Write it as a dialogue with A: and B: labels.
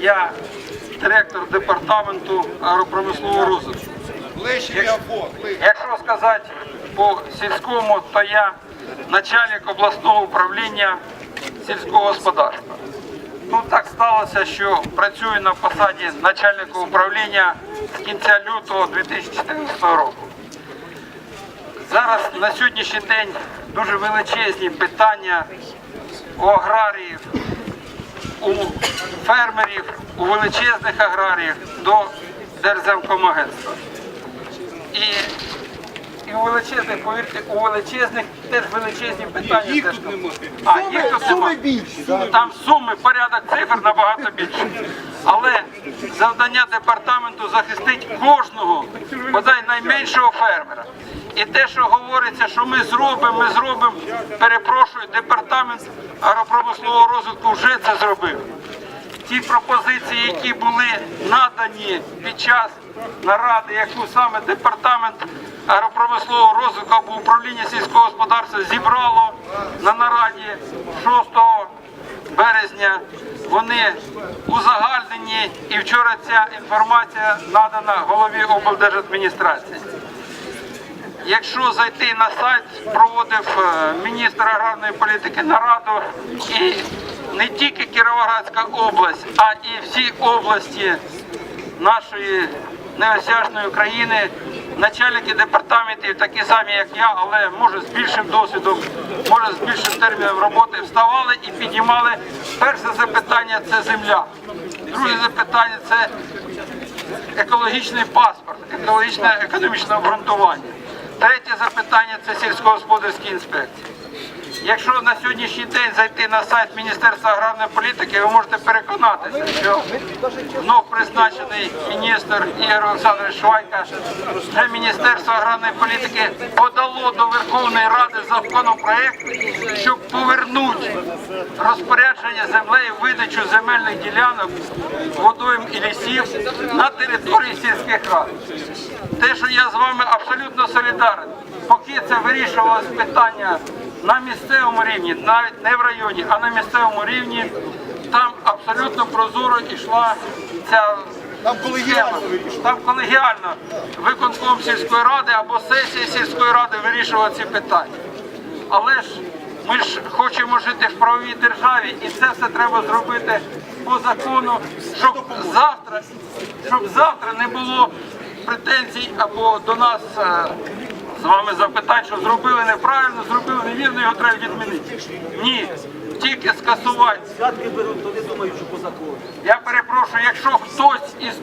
A: Я директор департаменту агропромислового розвитку. Якщо сказати по сільському, то я начальник обласного управління сільського господарства. Ну так сталося, що працюю на посаді начальника управління з кінця лютого 2014 року. Зараз на сьогоднішній день дуже величезні питання у аграріїв, фермерів, у величезних аграріїв до Держземкомагентства. І, і у величезних, повірте, у величезних теж величезні питання.
B: Їх
A: теж
B: тут немає.
A: А, їх тут
C: Суми більші.
A: Там суми, порядок цифр набагато більше. Але завдання департаменту захистить кожного, бодай найменшого фермера. І те, що говориться, що ми зробимо, ми зробимо, перепрошую, департамент агропромислового розвитку вже це зробив. Ті пропозиції, які були надані під час наради, яку саме департамент агропромислового розвитку або управління сільського господарства зібрало на нараді 6 березня, вони узагальнені і вчора ця інформація надана голові облдержадміністрації. Якщо зайти на сайт, проводив е, міністр аграрної політики нараду і не тільки Кіровоградська область, а і всі області нашої неосяжної України, начальники департаментів, такі самі, як я, але може з більшим досвідом, може з більшим терміном роботи, вставали і піднімали. Перше запитання це земля. Друге запитання це екологічний паспорт, екологічне економічне обґрунтування. Третє запитання це сільськогосподарські інспекції. Якщо на сьогоднішній день зайти на сайт Міністерства аграрної політики, ви можете переконатися, що знов призначений міністр Ігор Олександрович Швайка вже Міністерство аграрної політики подало до Верховної Ради законопроект, щоб повернути розпорядження землею, видачу земельних ділянок, водойм і лісів на території сільських рад. Те, що я з вами абсолютно солідарен, поки це вирішувалось питання на місцевому рівні, навіть не в районі, а на місцевому рівні, там абсолютно прозоро йшла ця
C: Там колегіально
A: Там колегіально. Виконком сільської ради або сесія сільської ради вирішувала ці питання. Але ж ми ж хочемо жити в правовій державі, і це все треба зробити по закону, щоб завтра, щоб завтра не було претензій або до нас е, з вами запитань, що зробили неправильно, зробили невірно, його треба відмінити. Ні, тільки скасувати.
D: Взятки беруть, то не думають, що по закону.
A: Я перепрошую, якщо хтось із